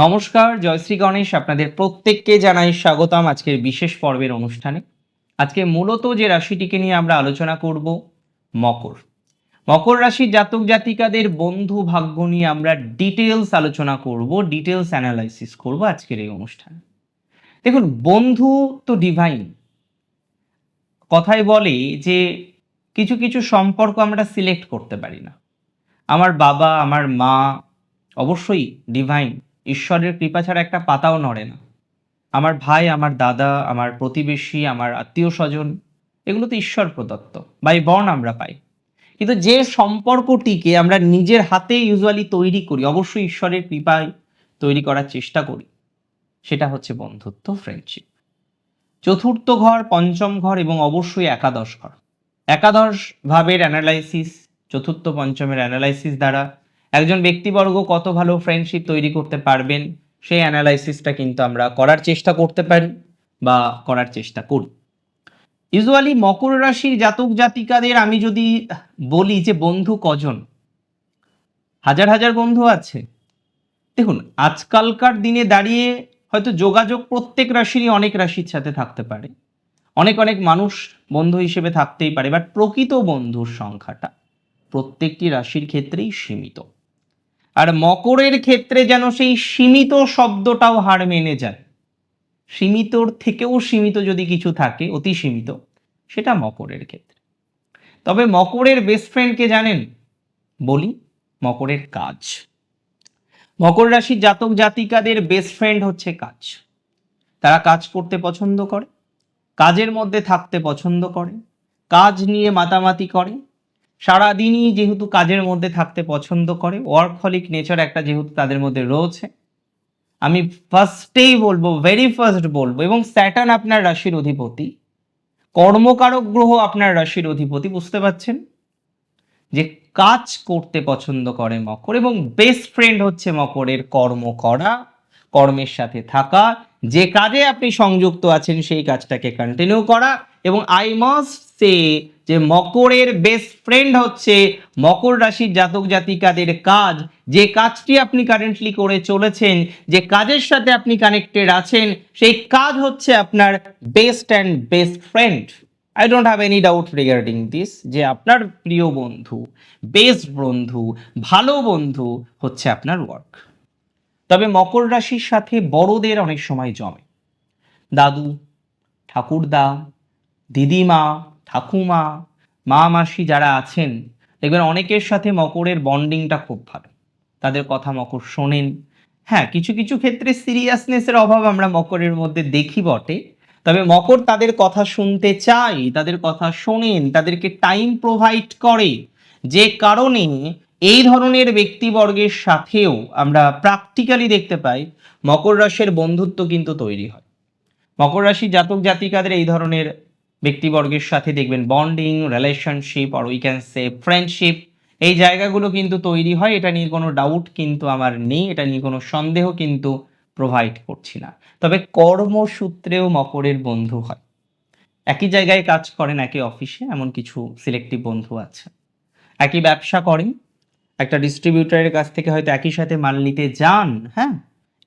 নমস্কার জয়শ্রী গণেশ আপনাদের প্রত্যেককে জানাই স্বাগতম আজকের বিশেষ পর্বের অনুষ্ঠানে। আজকে মূলত যে রাশিটিকে নিয়ে আমরা আলোচনা করব, মকর। মকর রাশির জাতক জাতিকাদের বন্ধু ভাগ্য নিয়ে আমরা ডিটেলস আলোচনা করব ডিটেলস অ্যানালাইসিস করব আজকের এই অনুষ্ঠানে। দেখুন, বন্ধু তো ডিভাইন কথায় বলে যে কিছু কিছু সম্পর্ক আমরা সিলেক্ট করতে পারি না। আমার বাবা, আমার মা অবশ্যই ডিভাইন ঈশ্বরের কৃপা ছাড়া একটা পাতাও নড়ে না। আমার ভাই, আমার দাদা, আমার প্রতিবেশী, আমার আত্মীয় স্বজন এগুলো তো ঈশ্বর প্রদত্ত বাই বর্ণ আমরা পাই। কিন্তু যে সম্পর্কটিকে আমরা নিজের হাতে ইউজুয়ালি তৈরি করি, অবশ্যই ঈশ্বরের কৃপায় তৈরি করার চেষ্টা করি, সেটা হচ্ছে বন্ধুত্ব ফ্রেন্ডশিপ চতুর্থ ঘর, পঞ্চম ঘর এবং অবশ্যই একাদশ ঘর। একাদশ ভাবের অ্যানালাইসিস চতুর্থ, পঞ্চমের অ্যানালাইসিস দ্বারা একজন ব্যক্তিবর্গ কত ভালো ফ্রেন্ডশিপ তৈরি করতে পারবেন, সেই অ্যানালাইসিসটা কিন্তু আমরা করার চেষ্টা করতে পারি বা করার চেষ্টা করি। ইউজুয়ালি মকর রাশির জাতক জাতিকাদের আমি যদি বলি যে বন্ধু কজন? হাজার হাজার বন্ধু আছে। দেখুন, আজকালকার দিনে দাঁড়িয়ে হয়তো যোগাযোগ প্রত্যেক রাশিরই অনেক রাশির সাথে থাকতে পারে। অনেক অনেক মানুষ বন্ধু হিসেবে থাকতেই পারে বাট প্রকৃত বন্ধুর সংখ্যাটা প্রত্যেকটি রাশির ক্ষেত্রেই সীমিত। আর মকরের ক্ষেত্রে যেন সেই সীমিত শব্দটাও হার মেনে যায়। সীমিতর থেকেও সীমিত যদি কিছু থাকে, অতি সীমিত, সেটা মকরের ক্ষেত্রে। তবে মকরের বেস্ট ফ্রেন্ডকে জানেন? বলি, মকরের কাজ। মকর রাশির জাতক জাতিকাদের বেস্ট ফ্রেন্ড হচ্ছে কাজ। তারা কাজ করতে পছন্দ করে, কাজের মধ্যে থাকতে পছন্দ করে, কাজ নিয়ে মাতামাতি করে সারাদিনই যেহেতু কাজের মধ্যে থাকতে পছন্দ করে ওয়ার্কহলিক নেচার একটা যেহেতু তাদের মধ্যে রয়েছে, আমি ফার্স্টেই বলব ভেরি ফার্স্ট বলব, এবং স্যাটার্ন আপনার রাশির অধিপতি, কর্মকারক গ্রহ আপনার রাশির অধিপতি, বুঝতে পারছেন? যে কাজ করতে পছন্দ করে মকর, এবং বেস্ট ফ্রেন্ড হচ্ছে মকরের কর্ম করা, কর্মের সাথে থাকা, যে কাজে আপনি সংযুক্ত আছেন সেই কাজটাকে কন্টিনিউ করা, এবং আই মাস্ট সে যে মকরের বেস্ট ফ্রেন্ড হচ্ছে মকর রাশির জাতক জাতিকাদের কাজ। যে কাজটি আপনি কারেন্টলি করে চলেছেন, যে কাজের সাথে আপনি কানেক্টেড আছেন, সেই কাজ হচ্ছে আপনার best and best friend I don't have any doubt regarding this যে আপনার প্রিয় বন্ধু বেস্ট বন্ধু, ভালো বন্ধু হচ্ছে আপনার ওয়ার্ক তবে মকর রাশির সাথে বড়দের অনেক সময় জমে। দাদু, ঠাকুরদা, দিদিমা ঠাকুমা মা মাসি যারা আছেন, দেখবেন অনেকের সাথে মকরের বন্ডিংটা খুব ভালো। তাদের কথা মকর শোনেন। হ্যাঁ কিছু কিছু ক্ষেত্রে সিরিয়াসনেসের অভাব আমরা মকরের মধ্যে দেখি বটে। তবে মকর তাদের কথা শুনতে চায়, তাদের কথা শোনেন, তাদেরকে টাইম প্রোভাইড করে। যে কারণে এই ধরনের ব্যক্তিবর্গের সাথেও আমরা প্র্যাকটিক্যালি দেখতে পাই, মকর রাশির বন্ধুত্ব কিন্তু তৈরি হয়। মকর রাশির জাতক জাতিকাদের এই ধরনের ব্যক্তিবর্গের সাথে দেখবেন বন্ডিং রিলেশনশিপ আর উই ক্যান সে ফ্রেন্ডশিপ এই জায়গাগুলো কিন্তু তৈরি হয়, এটা নিয়ে কোনো ডাউট কিন্তু আমার নেই, এটা নিয়ে কোনো সন্দেহ কিন্তু প্রোভাইড করছি না। তবে কর্মসূত্রেও মকরের বন্ধু হয়। একই জায়গায় কাজ করেন, একই অফিসে এমন কিছু সিলেক্টিভ বন্ধু আছে। একই ব্যবসা করেন, একটা ডিস্ট্রিবিউটারের কাছ থেকে হয়তো একই সাথে মাল নিতে যান হ্যাঁ?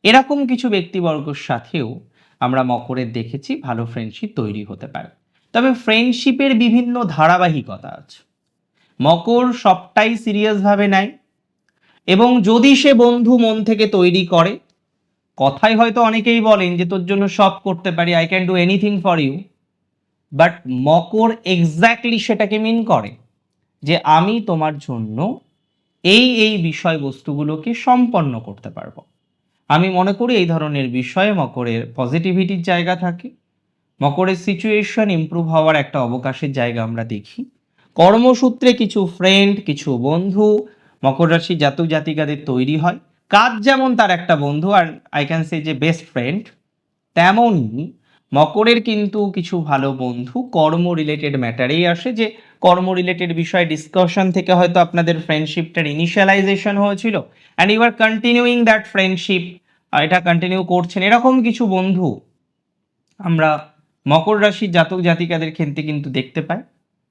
এরকম কিছু ব্যক্তিবর্গর সাথেও আমরা মকরের দেখেছি, ভালো ফ্রেন্ডশিপ তৈরি হতে পারে। তবে ফ্রেন্ডশিপের বিভিন্ন ধারাবাহিকতা আছে। মকর সবটাই সিরিয়াসভাবে নেয় এবং যদি সে বন্ধু মন থেকে তৈরি করে কথায় হয়তো অনেকেই বলেন যে, তোর জন্য সব করতে পারি I can do anything for you but Makar exactly সেটাকে মিন করে যে, আমি তোমার জন্য এই এই বিষয়বস্তুগুলোকে সম্পন্ন করতে পারব। আমি মনে করি এই ধরনের বিষয়ে মকরের পজিটিভিটির জায়গা থাকে। মকরের সিচুয়েশন ইমপ্রুভ হওয়ার একটা অবকাশের জায়গা আমরা দেখি। কর্মসূত্রে কিছু ফ্রেন্ড কিছু বন্ধু, মকর রাশি জাতক জাতিকাদের তৈরি হয়। কাজ যেমন তার একটা বন্ধু আর আই ক্যান সে যে বেস্ট ফ্রেন্ড তেমনই মকরের কিন্তু কিছু ভালো বন্ধু কর্ম রিলেটেড ম্যাটারেই আসে যে কর্ম রিলেটেড বিষয় ডিসকাশন থেকে হয়তো আপনাদের ফ্রেন্ডশিপটার ইনিশিয়ালাইজেশন হয়েছিল। And you are continuing that friendship এটা কন্টিনিউ করছেন, এরকম কিছু বন্ধু আমরা মকর রাশির জাতক জাতিকাদের ক্ষেত্রে কিন্তু দেখতে পাই,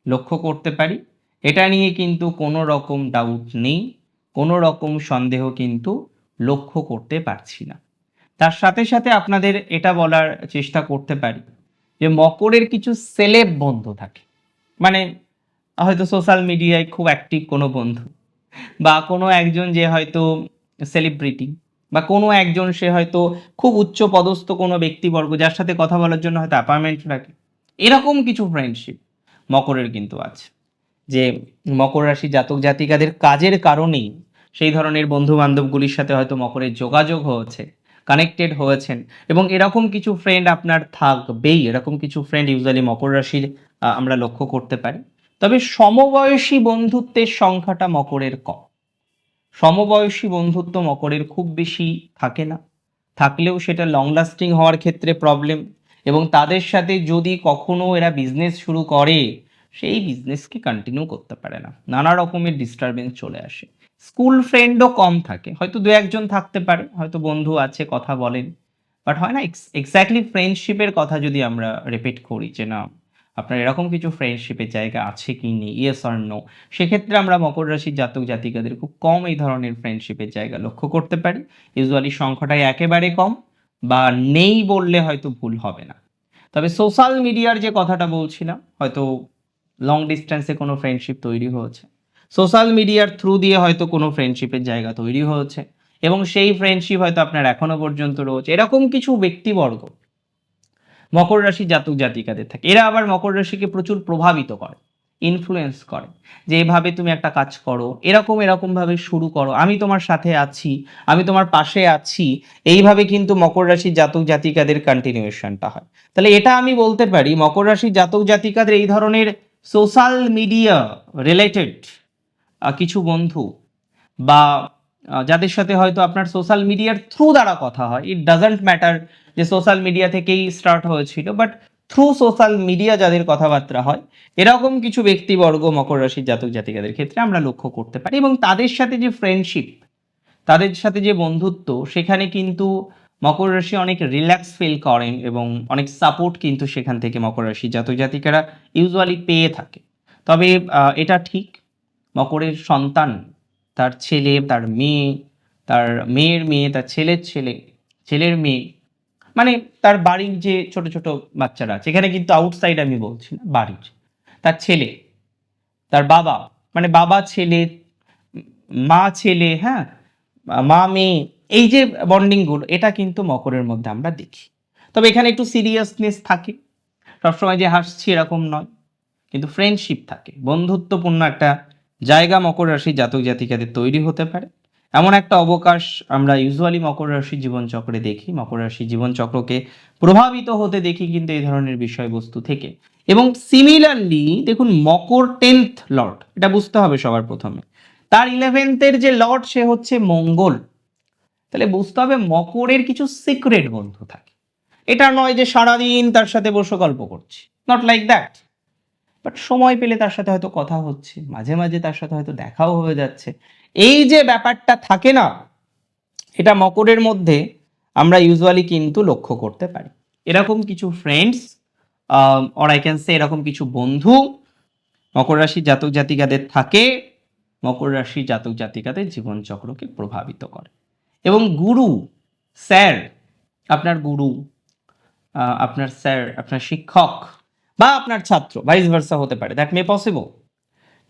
লক্ষ্য করতে পারি। এটা নিয়ে কিন্তু কোনো রকম ডাউট নেই, কোনো রকম সন্দেহ কিন্তু লক্ষ্য করতে পারছি না। তার সাথে সাথে আপনাদের এটা বলার চেষ্টা করতে পারি যে মকরের কিছু সেলেব বন্ধু থাকে। মানে হয়তো সোশ্যাল মিডিয়ায় খুব অ্যাক্টিভ কোনো বন্ধু বা কোনো একজন যে হয়তো সেলিব্রিটি বা কোনো একজন সে হয়তো খুব উচ্চ পদস্থ কোনো ব্যক্তিবর্গ যার সাথে কথা বলার জন্য হয়তো অ্যাপয়েন্টমেন্ট রাখে। এরকম কিছু ফ্রেন্ডশিপ মকরের কিন্তু আছে। যে মকর রাশি জাতক জাতিকাদের কাজের কারণেই সেই ধরনের বন্ধু বান্ধবগুলির সাথে হয়তো মকরের যোগাযোগ হয়েছে কানেক্টেড হয়েছেন এবং এরকম কিছু ফ্রেন্ড আপনার থাকবেই, এরকম কিছু ফ্রেন্ড ইউজুয়ালি মকর রাশির আমরা লক্ষ্য করতে পারি। তবে সমবয়সী বন্ধুত্বের সংখ্যাটা মকরের কম। সমবয়সী বন্ধুত্ব মকরের খুব বেশি থাকে না। থাকলেও সেটা লং লাস্টিং হওয়ার ক্ষেত্রে প্রবলেম এবং তাদের সাথে যদি কখনো এরা বিজনেস শুরু করে, সেই বিজনেসকে কন্টিনিউ করতে পারে না। নানা রকমের ডিস্টারবেন্স চলে আসে। স্কুল ফ্রেন্ডও কম থাকে। হয়তো দু একজন থাকতে পারে, হয়তো বন্ধু আছে, কথা বলেন। বাট হয় না এক্স এক্স্যাক্টলি ফ্রেন্ডশিপের কথা যদি আমরা রিপিট করি যে না আপনার এরকম কিছু ফ্রেন্ডশিপের জায়গা আছে কি নেই? ইয়েস আর নো সেক্ষেত্রে আমরা মকর রাশির জাতক জাতিকাদের খুব কম এই ধরনের ফ্রেন্ডশিপের জায়গা লক্ষ্য করতে পারি। ইউজুয়ালি সংখ্যাটাই একেবারে কম বা নেই বললে হয়তো ভুল হবে না। তবে সোশ্যাল মিডিয়ার যে কথাটা বলছিলাম, হয়তো লং ডিস্টেন্সে কোনো ফ্রেন্ডশিপ তৈরি হয়েছে। সোশ্যাল মিডিয়ার থ্রু দিয়ে হয়তো কোনো ফ্রেন্ডশিপের জায়গা তৈরি হয়েছে। এবং সেই ফ্রেন্ডশিপ হয়তো আপনার এখনও পর্যন্ত রয়েছে। এরকম কিছু ব্যক্তিবর্গ মকর রাশি জাতক জাতিকাদের থাকে। এরা আবার মকর রাশিকে প্রচুর প্রভাবিত করে ইনফ্লুয়েন্স করে। যে এভাবে তুমি একটা কাজ করো, এরকম এরকম ভাবে শুরু করো, আমি তোমার সাথে আছি, আমি তোমার পাশে আছি, এইভাবে কিন্তু মকর রাশির জাতক জাতিকাদের কন্টিনিউয়েশনটা হয়। তাহলে এটা আমি বলতে পারি, মকর রাশির জাতক জাতিকাদের এই ধরনের সোশ্যাল মিডিয়া রিলেটেড কিছু বন্ধু বা যাদের সাথে হয়তো আপনার সোশ্যাল মিডিয়ার থ্রু দ্বারা কথা হয়। ইট ডাজন্ট ম্যাটার যে সোশ্যাল মিডিয়া থেকেই স্টার্ট হয়েছিল বাট থ্রু সোশ্যাল মিডিয়া যাদের কথাবার্তা হয়, এরকম কিছু ব্যক্তিবর্গ মকর রাশির জাতক জাতিকাদের ক্ষেত্রে আমরা লক্ষ্য করতে পারি। এবং তাদের সাথে যে ফ্রেন্ডশিপ তাদের সাথে যে বন্ধুত্ব, সেখানে কিন্তু মকর রাশি অনেক রিল্যাক্স ফিল করেন এবং অনেক সাপোর্ট কিন্তু সেখান থেকে মকর রাশি জাতক জাতিকারা ইউজুয়ালি পেয়ে থাকে। তবে এটা ঠিক, মকরের সন্তান তার ছেলে, তার মেয়ে, তার মেয়ের মেয়ে, তার ছেলের ছেলে, ছেলের মেয়ে। মানে তার বাড়ির যে ছোট ছোট বাচ্চারা আছে, এখানে কিন্তু আউটসাইড আমি বলছি না, বাড়ির। তার ছেলে, তার বাবা মানে বাবা ছেলে, মা ছেলে হ্যাঁ মা মেয়ে, এই যে বন্ডিংগুলো এটা কিন্তু মকরের মধ্যে আমরা দেখি। তবে এখানে একটু সিরিয়াসনেস থাকে। সবসময় যে হাসছি এরকম নয়। কিন্তু ফ্রেন্ডশিপ থাকে। বন্ধুত্বপূর্ণ একটা জায়গা মকর রাশি জাতক জাতিকাদের তৈরি হতে পারে। এমন একটা অবকাশ আমরা ইউজুয়ালি মকর রাশি জীবনচক্রে দেখি। মকর রাশি জীবনচক্রকে প্রভাবিত হতে দেখি কিন্তু এই ধরনের বিষয়বস্তু থেকে। এবং সিমিলারলি দেখুন, মকর টেন্থ লর্ড এটা বুঝতে হবে সবার প্রথমে। তার ইলেভেন্থের যে লর্ড সে হচ্ছে মঙ্গল। তাহলে বুঝতে হবে মকরের কিছু সিক্রেট বন্ধু থাকে। এটা নয় যে সারাদিন তার সাথে বসে গল্প করছি। নট লাইক দ্যাট বাট সময় পেলে তার সাথে হয়তো কথা হচ্ছে, মাঝে মাঝে তার সাথে হয়তো দেখাও হয়ে যাচ্ছে। এই যে ব্যাপারটা থাকে না, এটা মকরের মধ্যে আমরা ইউজুয়ালি কিন্তু লক্ষ্য করতে পারি। এরকম কিছু friends or I can say এরকম কিছু বন্ধু, মকর রাশি জাতক জাতিকাদের থাকে, মকর রাশি জাতক জাতিকাদের জীবনচক্রকে প্রভাবিত করে। এবং গুরু স্যার আপনার গুরু আপনার স্যার আপনার শিক্ষক বা আপনার ছাত্র ভাইস ভার্সা হতে পারে। দ্যাট মে পসিবল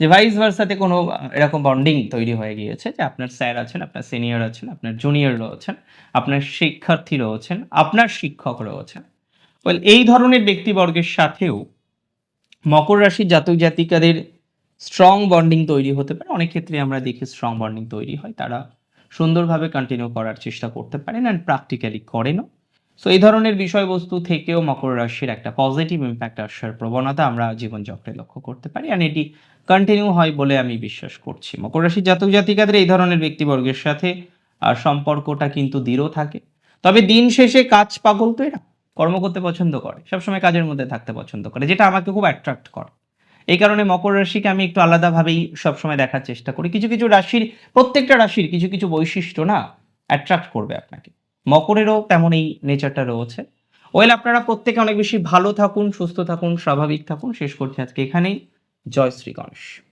যে ভাইস ভার্সাতে কোনো এরকম বন্ডিং তৈরি হয়ে গিয়েছে যে আপনার স্যার আছেন, আপনার সিনিয়র আছেন, আপনার জুনিয়র রয়েছেন আপনার শিক্ষার্থী রয়েছেন আপনার শিক্ষক রয়েছেন ওয়েল এই ধরনের ব্যক্তিবর্গের সাথেও মকর রাশির জাতক জাতিকাদের স্ট্রং বন্ডিং তৈরি হতে পারে। অনেক ক্ষেত্রে আমরা দেখি স্ট্রং বন্ডিং তৈরি হয়। তারা সুন্দরভাবে কন্টিনিউ করার চেষ্টা করতে পারেন অ্যান্ড প্র্যাকটিক্যালি করেনও। সো এই ধরনের বিষয়বস্তু থেকেও মকর রাশির একটা পজিটিভ ইম্প্যাক্ট আসার প্রবণতা আমরা জীবনচক্রে লক্ষ্য করতে পারি। অ্যান্ড এটি কন্টিনিউ হয় বলে আমি বিশ্বাস করছি। মকর রাশির জাতক জাতিকাদের এই ধরনের ব্যক্তিবর্গের সাথে আর সম্পর্কটা কিন্তু দৃঢ় থাকে। তবে দিন শেষে কাজ পাগল তো এরা। কর্ম করতে পছন্দ করে। সবসময় কাজের মধ্যে থাকতে পছন্দ করে, যেটা আমাকে খুব অ্যাট্রাক্ট করে। এই কারণে মকর রাশিকে আমি একটু আলাদাভাবেই সবসময় দেখার চেষ্টা করি। কিছু কিছু রাশির, প্রত্যেকটা রাশির কিছু কিছু বৈশিষ্ট্য না অ্যাট্রাক্ট করবে আপনাকে। মকরেরও তেমন এই নেচারটা রয়েছে। ওয়েল আপনারা প্রত্যেকে অনেক বেশি ভালো থাকুন, সুস্থ থাকুন, স্বাভাবিক থাকুন। শেষ করছি আজকে এখানেই। জয় শ্রী গণেশ।